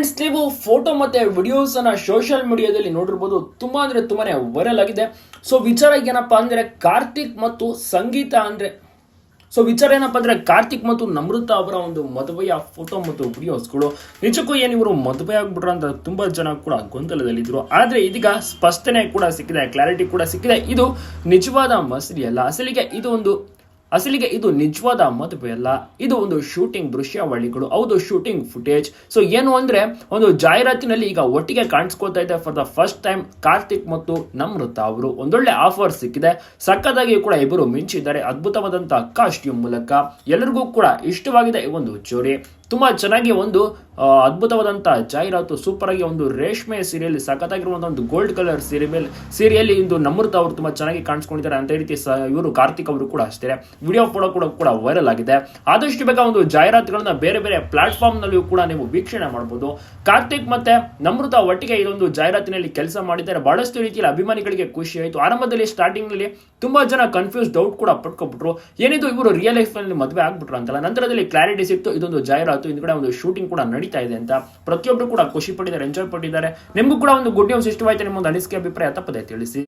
Friends, ನೀವು photo ಮತ್ತೆ videos ಅನ್ನ ಸೋಷಿಯಲ್ ಮೀಡಿಯಾದಲ್ಲಿ ನೋಡಿರ್ಬೋದು, ತುಂಬಾ ಅಂದ್ರೆ ತುಂಬಾನೇ ವೈರಲ್ ಆಗಿದೆ. ಸೊ ವಿಚಾರ ಏನಪ್ಪಾ ಅಂದ್ರೆ ಕಾರ್ತಿಕ್ ಮತ್ತು ಸಂಗೀತ ಅಂದ್ರೆ ಸೊ ವಿಚಾರ ಏನಪ್ಪಾ ಅಂದ್ರೆ ಕಾರ್ತಿಕ್ ಮತ್ತು ನಮೃತ ಅವರ ಒಂದು ಮದುವೆಯ ಫೋಟೋ ಮತ್ತು ವಿಡಿಯೋಸ್ಗಳು ನಿಜಕ್ಕೂ ಏನು ಇವರು ಮದುವೆ ಆಗ್ಬಿಟ್ರ ಅಂತ ತುಂಬಾ ಜನ ಕೂಡ ಗೊಂದಲದಲ್ಲಿದ್ದರು ಆದರೆ ಇದೀಗ ಸ್ಪಷ್ಟನೆ ಕೂಡ ಸಿಕ್ಕಿದೆ ಕ್ಲಾರಿಟಿ ಕೂಡ ಸಿಕ್ಕಿದೆ. ಇದು ನಿಜವಾದ ಮಸ್ರಿ ಅಲ್ಲ. ಅಸಲಿಗೆ ಇದು ಒಂದು ಅಸಲಿಗೆ ಇದು ನಿಜವಾದ ಮದುವೆ ಅಲ್ಲ. ಇದು ಒಂದು ಶೂಟಿಂಗ್ ದೃಶ್ಯಾವಳಿಗಳು. ಹೌದು ಶೂಟಿಂಗ್ ಫುಟೇಜ್ ಸೊ ಏನು ಅಂದ್ರೆ ಒಂದು ಜಾಹೀರಾತಿನಲ್ಲಿ ಈಗ ಒಟ್ಟಿಗೆ ಕಾಣಿಸ್ಕೊತಾ ಇದೆ for the first time Karthik ಮತ್ತು ನಮೃತ ಅವರು. ಒಂದೊಳ್ಳೆ ಆಫರ್ ಸಿಕ್ಕಿದೆ. ಸಕ್ಕದಾಗಿ ಕೂಡ ಇಬ್ಬರು ಮಿಂಚಿದ್ದಾರೆ. ಅದ್ಭುತವಾದಂತಹ ಕಾಸ್ಟ್ಯೂಮ್ ಮೂಲಕ. ಎಲ್ಲರಿಗೂ ಕೂಡ ಇಷ್ಟವಾಗಿದೆ ಈ ಒಂದು ಜೋಡಿ ತುಂಬಾ ಚೆನ್ನಾಗಿ ಒಂದು ಅದ್ಭುತವಾದಂಥ ಜಾಹೀರಾತು ಸೂಪರ್ ಆಗಿ ಒಂದು ರೇಷ್ಮೆ ಸೀರೆಯಲ್ಲಿ ಸಖತ್ತಾಗಿರುವಂತಹ ಒಂದು ಗೋಲ್ಡ್ ಕಲರ್ ಸೀರೆ ಮೇಲೆ, ಸೀರೆಯಲ್ಲಿ ಇಂದು ನಮೃತ ಅವರು ತುಂಬಾ ಚೆನ್ನಾಗಿ ಕಾಣಿಸ್ಕೊಂಡಿದ್ದಾರೆ. ಅಂತ ರೀತಿ ಇವರು ಕಾರ್ತಿಕ್ ಅವರು ಕೂಡ ಅಷ್ಟೇ. ವಿಡಿಯೋ ಫೋಟೋ ಕೂಡ ಕೂಡ ವೈರಲ್ ಆಗಿದೆ. ಆದಷ್ಟು ಬೇಗ ಒಂದು ಜಾಹೀರಾತುಗಳನ್ನ ಬೇರೆ ಬೇರೆ ಪ್ಲಾಟ್ಫಾರ್ಮ್ ನಲ್ಲಿಯೂ ಕೂಡ ನೀವು ವೀಕ್ಷಣೆ ಮಾಡಬಹುದು ಕಾರ್ತಿಕ್ ಮತ್ತೆ ನಮೃತ ಒಟ್ಟಿಗೆ ಇದೊಂದು ಜಾಹೀರಾತಿನಲ್ಲಿ ಕೆಲಸ ಮಾಡಿದ್ದಾರೆ. ಬಹಳಷ್ಟು ರೀತಿಯಲ್ಲಿ ಅಭಿಮಾನಿಗಳಿಗೆ ಖುಷಿ ಆಯಿತು. ಆರಂಭದಲ್ಲಿ ಸ್ಟಾರ್ಟಿಂಗ್ನಲ್ಲಿ ತುಂಬಾ ಜನ ಕನ್ಫ್ಯೂಸ್ ಡೌಟ್ ಕೂಡ ಪಟ್ಕೊಬಿಟ್ರು. ಏನಿದು ಇವರು ರಿಯಲ್ ಲೈಫ್ನಲ್ಲಿ ಮದುವೆ ಆಗ್ಬಿಟ್ರು ಅಂತಲ್ಲ. ನಂತರದಲ್ಲಿ ಕ್ಲಾರಿಟಿ ಸಿಕ್ತು. ಇದೊಂದು ಜಾಹೀರಾತು. ಹಿಂದ್ಗಡೆ ಒಂದು ಶೂಟಿಂಗ್ ಕೂಡ ನಡೀತಾ ಇದೆ ಅಂತ ಪ್ರತಿಯೊಬ್ಬರು ಕೂಡ ಖುಷಿ ಪಟ್ಟಿದ್ದಾರೆ ಎಂಜಾಯ್ ಪಟ್ಟಿದ್ದಾರೆ. ನಿಮಗೂ ಕೂಡ ಒಂದು ಗುಡ್ ನ್ಯೂಸ್ ಇಷ್ಟವಾಯ್ತು, ನಿಮ್ಮ ಒಂದು ಅನಿಸಿಕೆ, ಅಭಿಪ್ರಾಯ ತಪ್ಪದೆ ತಿಳಿಸಿ.